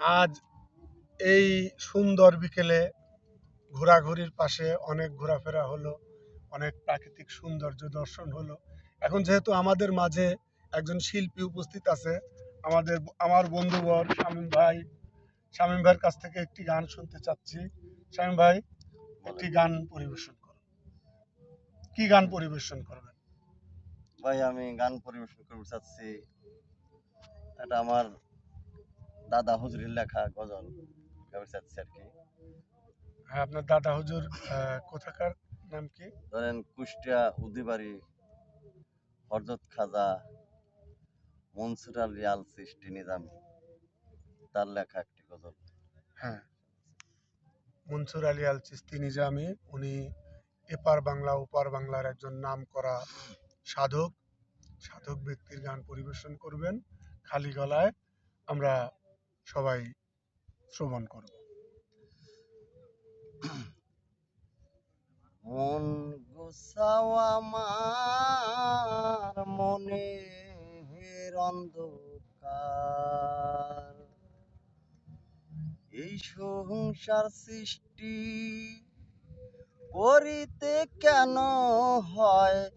আজ এই সুন্দর বিকেলে ঘোরাঘুরির পাশে অনেক ঘোরাফেরা হলো, অনেক প্রাকৃতিক সৌন্দর্য দর্শন হলো। এখন যেহেতু আমাদের মাঝে একজন শিল্পী উপস্থিত আছে, আমাদের আমার বন্ধুবর শামীম ভাই, শামীম ভাইয়ের কাছ থেকে একটি গান শুনতে চাচ্ছি। শামীম ভাই, একটি গান পরিবেশন করুন কি গান পরিবেশন করবেন? ভাই, আমি গান পরিবেশন করতে চাচ্ছি। এটা আমার দাদা হুজুরের লেখা গজল গাইতে চাচ্ছি আর কি? হ্যাঁ আপনার দাদা হুজুর কোথাকার নাম কি? ধরেন কুষ্টিয়া উদিবাড়ি হরজত খাজা মনসুর আলী আল সৃষ্টি নিজাম তার লেখা একটি গজল। হ্যাঁ। মনসুর আলী আল চিস্তি নিজামি উনি এপার বাংলা ওপার বাংলার একজন নাম করা সাধক। সাধক ব্যক্তির গান পরিবেশন করবেন। খালি গলায় আমরা সবাই শ্রবণ করব। মন গুছাও আমার মনে অন্ধকার। এই সংসার সৃষ্টি করিতে কেন হয়?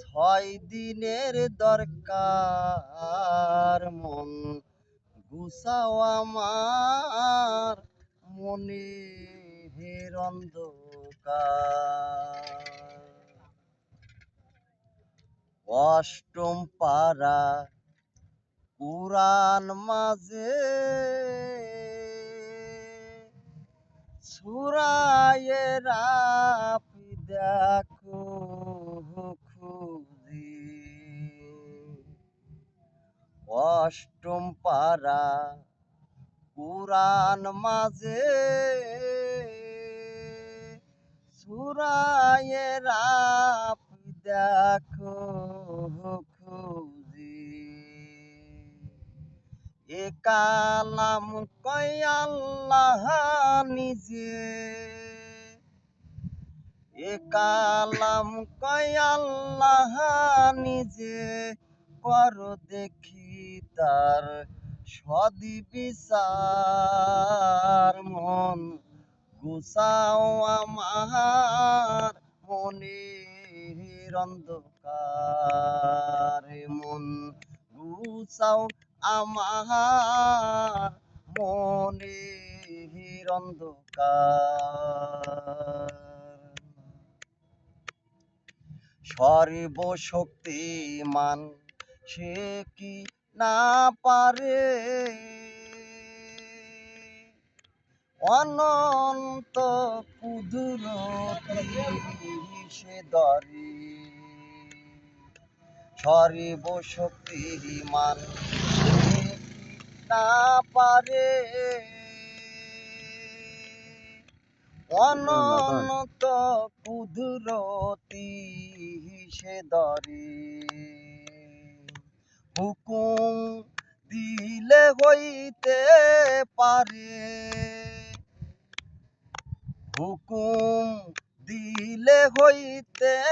ছয় দিনের দরকার, মন গুছাও আমার মনে হের অষ্টম পারা কুরান মাঝে সুরায়ে রাপি দেখো অষ্টম পারা কুরান মাঝে সুরায়ে রাপি দেখো খুঁজি। এ কালাম কয় আল্লাহ নিজে। এ কালাম কয় আল্লাহ নিজে। কর দেখি তার সদি বিচার মন গুসাও আমার মনে অন্ধকার। মন গুসাও আমার মনে অন্ধকার। সর্বশক্তিমান সে কি না পারে। অনন্ত কুদরতি সে দরে। সর্বশক্তিমান সে কি না পারে। অনন্ত কুদরতি সে দরে। হুকুম হইতে পারে। হুকুম দিলে হইতে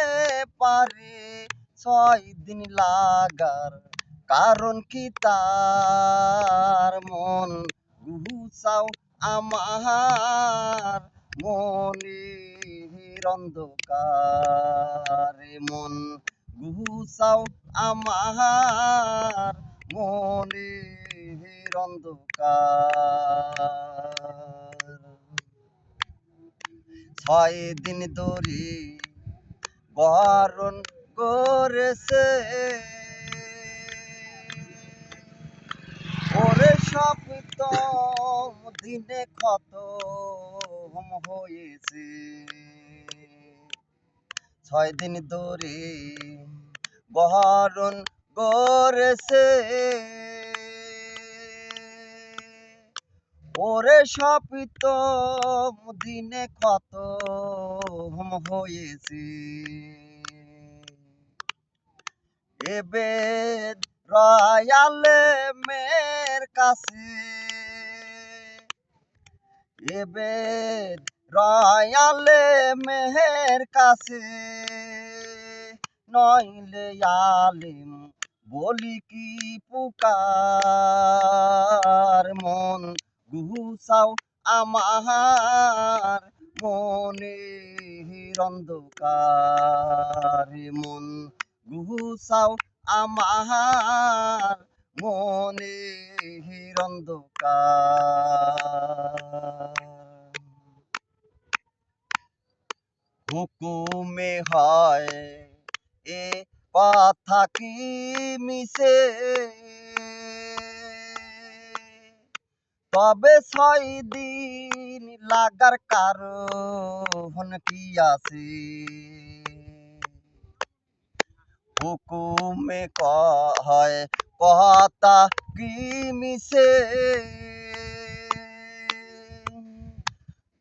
পারে। ছয় দিন লাগার কারণ কি তার? মন গুছাও আমার মনে অন্ধকার। মন গুছাও আমার মনে অন্ধকার। ছয় দিন ধরে বরণ করেছে। ওরে সপ্তম দিনে ক্ষত হয়েছে। ছয় দিন ধরে বহরণ করেছে। ওরে সপ্তম দিনে কত হয়েছে? এবেদ রয়ালে মের কাছে। এবেদ রয়ালে মেহের কাছে। নইলে আলিম বলি কি পুকার মন গুছাও আমার মনে অন্ধকার। মন গুছাও আমার মনে অন্ধকার। হুকুমে হয় এ কথা কি মিশে? তবে ছয় দিন লাগার কারণ কি আছে? হুকুমে কয় কথা কি মিশে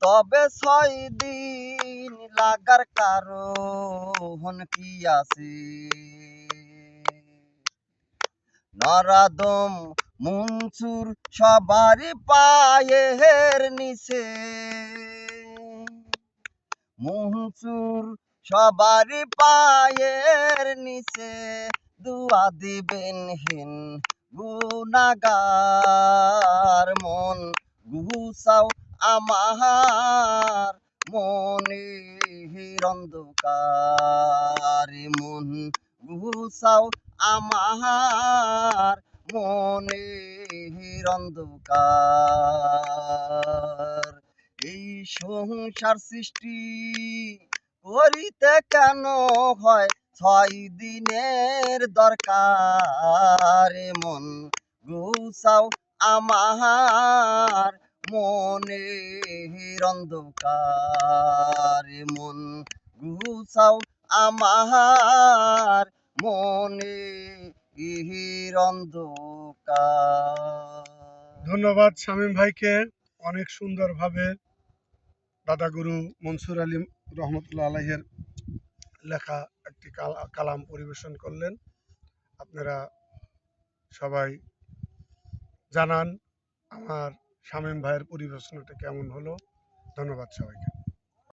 তবে ছয় দিন লাগার কারণ কি আছে? নরাদম মনসুর সবারই পায়ের নিচে। মনসুর সবারই পায়ের নিচে, দুয়া দিবেন হিন গুনাগার। মন গুসাও আমার মনে অন্ধকার। মন গুসাও আমার মনে অন্ধকার এই সংসার সৃষ্টি করিতে কেন হয়? ছয় দিনের দরকার মন গুসাও আমার মনে অন্ধকার মন গুসাও আমার মনে অন্ধকার। ধন্যবাদ শামীম ভাইকে অনেক সুন্দরভাবে দাদা গুরু মনসুর আলী রহমতুল্লাহ আলাইহের লেখা একটি কালা- কালাম পরিবেশন করলেন। আপনারা সবাই জানান আমার শামীম ভাইয়ের পরিবেশনাটা কেমন হলো। ধন্যবাদ সবাইকে।